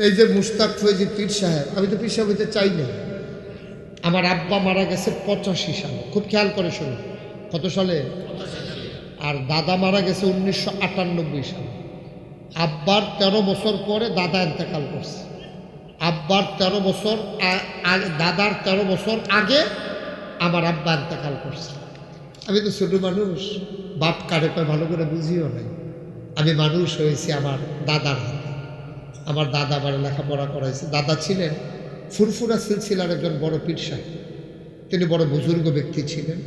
এই যে মুস্তাক ফৈজি পীর সাহেব, আমি তো পীর সাহেব হইতে চাই না আমার আব্বা মারা গেছে পঁচাশি সালে। খুব খেয়াল করে শুনো, কত সালে? আর দাদা মারা গেছে উনিশশো আটানব্বই সালে। আব্বার তেরো বছর পরে দাদা এতেকাল করছে। আব্বার তেরো বছর আ- আ- দাদার তেরো বছর আগে আমার আব্বা এতেকাল করছে। আমি তো ছোট মানুষ, বাপ কারে কয় ভালো করে বুঝিও নাই। আমি মানুষ হয়েছি আমার দাদার হাতে। আমার দাদা আমার লেখাপড়া করাইছে। দাদা ছিলেন ফুরফুরা সিলসিলার একজন বড় পীর সাহেব তিনি বড় বুজুর্গ ব্যক্তি ছিলেন।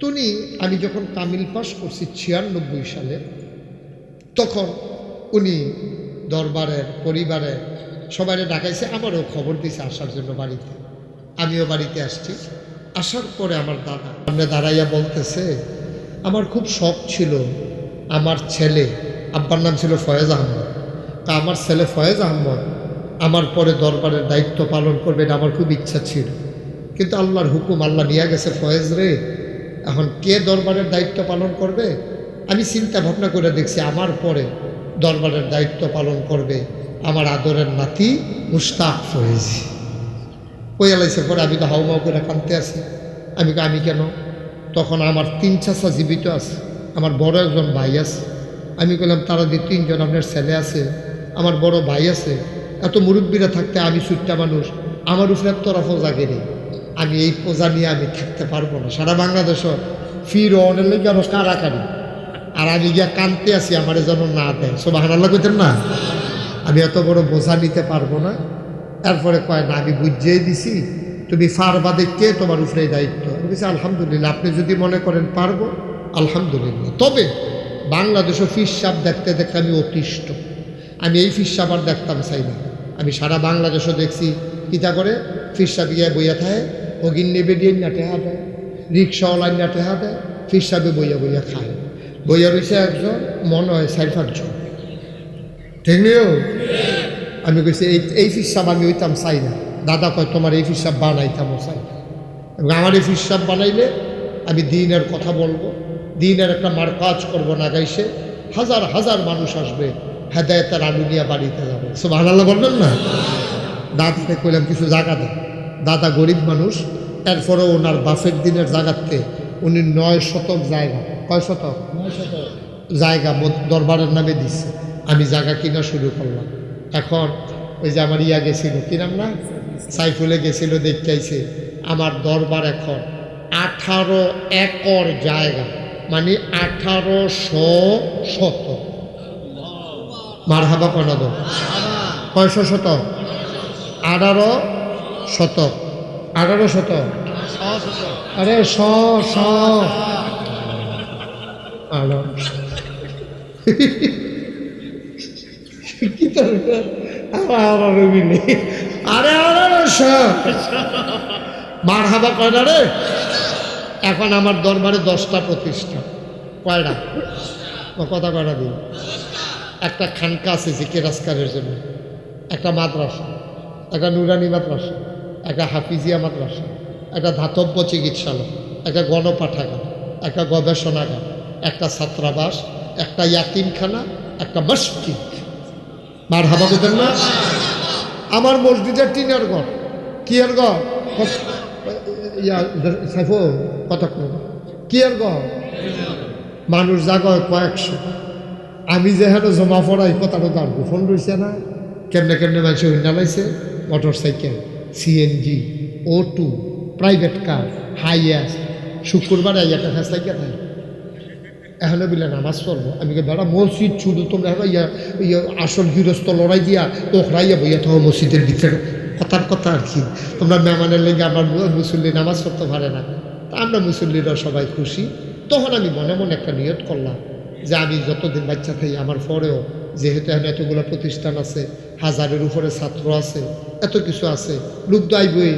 তিনি, আমি যখন তামিল পাস করছি ছিয়ানব্বই সালে, তখন উনি দরবারের, পরিবারের সবাই ডাকাইছে, আমারও খবর দিছে আসার জন্য বাড়িতে। আমিও বাড়িতে আসছি। আসার পরে আমার দাদা সামনে দাঁড়াইয়া বলতেছে, আমার খুব শখ ছিল, আমার ছেলে, আব্বার নাম ছিল ফয়েজ আহমদ। তা আমার ছেলে ফয়েজ আহমদ। আমার পরে দরবারের দায়িত্ব পালন করবে এটা আমার খুব ইচ্ছা ছিল। কিন্তু আল্লাহর হুকুম, আল্লাহ নিয়ে গেছে ফয়েজ রে। এখন কে দরবারের দায়িত্ব পালন করবে? আমি চিন্তা ভাবনা করে দেখছি আমার পরে দরবারের দায়িত্ব পালন করবে আমার আদরের নাতি মুস্তাক ফয়েজ। ওই পরে আমি তো হাউমাউ করে কানতে আছি। আমি আমি কেন? তখন আমার তিন চাষা জীবিত আছে। আমার বড় একজন ভাই আছে। আমি বললাম তারা দিয়ে তিনজন আপনার ছেলে আছে আমার বড় ভাই আছে, এত মুরব্বীরা থাকতে আমি সুট্টা মানুষ, আমার উপরে তরফও জাগে নেই আমি এই পোজা নিয়ে আমি থাকতে পারব না। সারা বাংলাদেশও ফির অনেক লেগে আরও কারাকারি আর আমি গিয়া কানতে আছি, আমার যেন না দেয়। সব হানাল্লা করতেন না? আমি এত বড় বোঝা নিতে পারব না। এরপরে কয়, না, আমি বুঝিয়ে দিছি। তুমি ফারবা দেখে তোমার উপরে দায়িত্ব। আমি আলহামদুলিল্লাহ, আপনি যদি মনে করেন পারব, আলহামদুলিল্লাহ। তবে বাংলাদেশও ফিস সাপ দেখতে দেখতে আমি অতিষ্ঠ। আমি এই ফিস সাপ আর দেখতাম চাই না আমি সারা বাংলাদেশও দেখছি। কিতা করে? ফিস সাপ গিয়ে বইয়া থাকে অগিন নেবে দিয়ে না টেহা দেয়, রিক্সাওয়ালার না টেহা দেয় ফিস সাপে বইয়া বইয়া খায়। বইয়া রয়েছে একজন, মনে হয় চার পাঁচজন ঠিক নিও আমি কইছি, এই এই ফিসাব আমি ওইতাম চাই না দাদা কয়, তোমার এই ফিসাব বানাইতামও চাই না এবং আমার এই ফিসাব বানাইলে আমি দিনের কথা বলব। দিনের একটা মার কাজ করব না গাইছে হাজার হাজার মানুষ আসবে হেদায়তের আলু নিয়ে বাড়িতে যাব। সব আল্লাহ বলবেন না? দাদাকে কইলাম কিছু জায়গা দেন দাদা গরিব মানুষ এরপরে ওনার বাফের দিনের জায়গাতে উনি নয় শতক জায়গা। কয় শতক? জায়গা দরবারের নামে দিচ্ছে আমি জায়গা কিনা শুরু করলাম। এখন ওই যে আমার ইয়া গেছিল কি নাম না? সাইফুলে গেছিল দেখাইছে আমার দরবার এখন আঠারো একর জায়গা। মানে আঠারোশো শত মার হাবা কনাদ কয়শো শত? আঠারো শতক আঠারো শতক আরে শ শ। কি আরে আরে মার হাবা কয়টা রে? এখন আমার দরবারে দশটা প্রতিষ্ঠা। কয়টা? কথা কয়টা দিন। একটা খানকা আছে জিকেরাজকারের জন্য। একটা মাদ্রাসা, একটা নুরানি মাদ্রাসা, একটা হাফিজিয়া মাদ্রাসা, একটা ধাতব্য চিকিৎসালয়, একটা গণপাঠাগার, একটা গবেষণাগার, একটা ছাত্রাবাস, একটা ইয়াতিমখানা, একটা মসজিদ। মার হাবা না? আমার মসজিদের টিনের ঘর। কি এর ঘর ইয়া সাইফো কত কি ঘর? মানুষ জাগয় কয়েকশো। আমি যেহেতু জমা পড়াই কথাটা তার গোপন রয়েছে না। কেমনে কেমনে মানুষ লাইছে মোটর সাইকেল সিএনজি ও টু প্রাইভেট কার হাইয়াস শুক্রবার একটা ফেস লাগিয়ে থাকে এখানে বলে নামাজ পড়ব আমি বেড়া মসজিদ ছুটু তোমরা এখন ইয়া ইয়া আসল গৃহস্থ লড়াই দিয়া। তোখরাইয়া বইয়া তো মসজিদের ভিতরে কথার কথা আর কি? তোমরা মেহমানের লেগে আমার মুসল্লি নামাজ পড়তে পারে না। তা আমরা মুসল্লিরা সবাই খুশি। তখন আমি মনে মনে একটা নিয়ত করলাম। যে আমি যতদিন বাচ্চা থাকি, আমার পরেও যেহেতু এখানে এতগুলো প্রতিষ্ঠান আছে, হাজারের উপরে ছাত্র আছে, এত কিছু আছে লুব্ধ আইবই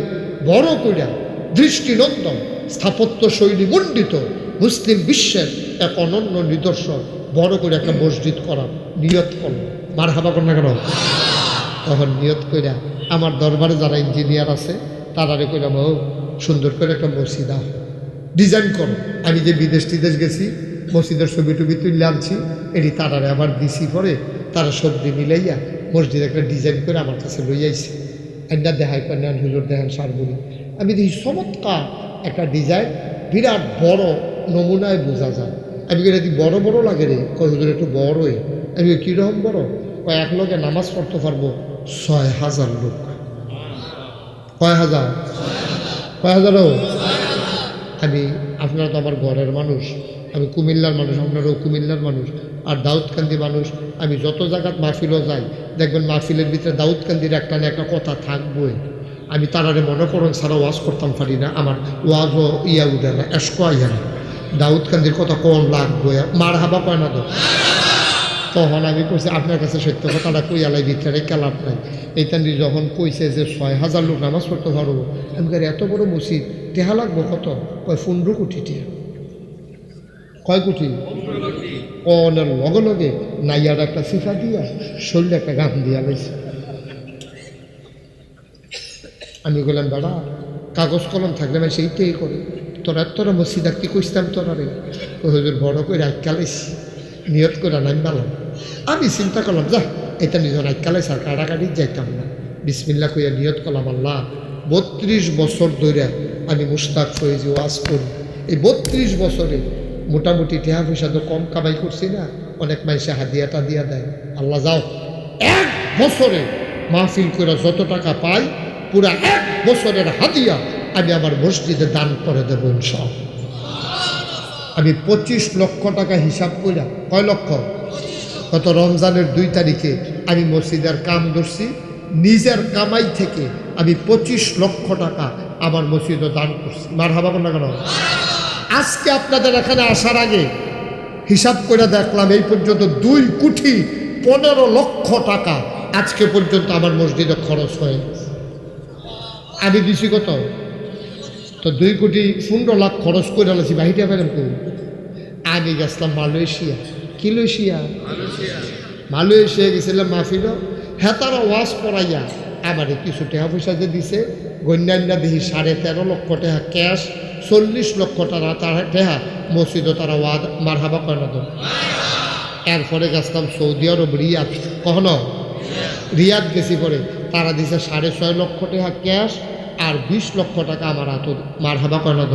বড় কইরা দৃষ্টিনন্দন স্থাপত্য শৈলী মণ্ডিত মুসলিম বিশ্বের এক অনন্য নিদর্শন বড় করে একটা মসজিদ করা নিয়ত করল। মার হাবা কন্যা কেন? তখন নিয়ত কইরা আমার দরবারে যারা ইঞ্জিনিয়ার আছে, তারারে কইরা সুন্দর করে একটা মসজিদ ডিজাইন করো। আমি যে বিদেশ টিদেশ গেছি মসজিদের ছবি টবি তুলে আনছি। এটি তারারে আবার দিছি পরে, তারা সবজি মিলাইয়া মসজিদ একটা ডিজাইন করে আমার কাছে লই আইছে। একটা দেখাই কন্যান হুজুর, দেখান সারগুলি আমি দেখি চমৎকার একটা ডিজাইন, বিরাট বড় নমুনায় বোঝা যায়। আমি কি বড় বড় লাগে রে? কয়, হুজুর, একটু বড়ই আমি কীরকম বড়? কয়, এক লোকে নামাজ পড়তে পারব ছয় হাজার লোক। কয় হাজার? কয় হাজারও আমি, আপনারা তো আমার ঘরের মানুষ। আমি কুমিল্লার মানুষ, আপনারাও কুমিল্লার মানুষ আর দাউদকান্দি মানুষ। আমি যত জায়গাত মাহফিলও যাই, দেখবেন মাহফিলের ভিতরে দাউদকান্দির একটা না একটা কথা থাকবই। আমি তারারে মনে করুন, সারা ওয়াজ করতাম পারি না, আমার ওয়াজ ওয়াজও ইয়া উঠে না, এসকো আইয়া না। দাউদকান্দির কথা কোন লাগবো মার হাবা কয় না তো? তখন আমি কইছি, আপনার কাছে সত্য কথাটা কই আলাই ভিতরে কালাপ নাই? এইখান যখন কইছে যে ছয় হাজার লোক নামাজ পড়তে পারব, আমি এত বড় মসজিদ টেহা লাগবো কত? কয়, পনেরো কোটি কয় কোটি কনের লগে লগে নাইয়ার একটা সিফা দিয়া শরীরে একটা গান দিয়া লাইছে। আমি বললাম বেড়া, কাগজ কলম থাকলে আমি সেইটাই করে। তোরা তোরা মসজিদ কি কইতাম তোরা রে হুজুর বড় করে আইকালাইছি নিয়ত করে নাম পেলাম। আমি চিন্তা করলাম, যা, এটা নিজের আইকালাই স্যার কাটাকাটি যাইতাম না। বিসমিল্লা কইয়া নিয়ত করলাম, আল্লাহ, বত্রিশ বছর ধরে আমি মুস্তাক হয়ে যে ওয়াজ করি। এই বত্রিশ বছরে মোটামুটি টেহা পয়সা তো কম কামাই করছি না, অনেক মানুষে হাদিয়াটা দিয়া দেয়। আল্লাহ যাও, এক বছরে মাহফিল করে যত টাকা পাই, পুরা এক বছরের হাদিয়া আমি আমার মসজিদে দান করে দেবো সব আমি পঁচিশ লক্ষ টাকা হিসাব করিয়া কয় লক্ষ? গত রমজানের দুই তারিখে আমি মসজিদের কাম ধরছি, নিজের কামাই থেকে আমি পঁচিশ লক্ষ টাকা আমার মসজিদে দান করছি। মার হাবা না কেন? আজকে আপনাদের এখানে আসার আগে হিসাব করে দেখলাম এই পর্যন্ত দুই কোটি পনেরো লক্ষ টাকা আজকে পর্যন্ত আমার মসজিদে খরচ হয়ে। আমি দিছি কত? তো দুই কোটি পনেরো লাখ খরচ করে আলাছি, বাহিরে পেলাম কো আমি গেছিলাম মালয়েশিয়া। কি লয়েশিয়া মালয়েশিয়া গেছিলাম মাহফিল। হ্যাঁ তারা ওয়াশ পড়াইয়া আমারে কিছু টাকা পয়সা যে দিছে, গণ্যান্যা দেখি সাড়ে তেরো লক্ষ টাকা ক্যাশ চল্লিশ লক্ষ টাকা তারা দেহা মসজিদও তারা ওয়াদ মারহাবা করে না এরপরে গেছিলাম সৌদি আরব, রিয়াদ। কখনো রিয়াদ গেছি পরে। তারা দিছে সাড়ে ছয় লক্ষ টাকা ক্যাশ আর বিশ লক্ষ টাকা আমার হাত মারহাবা করে না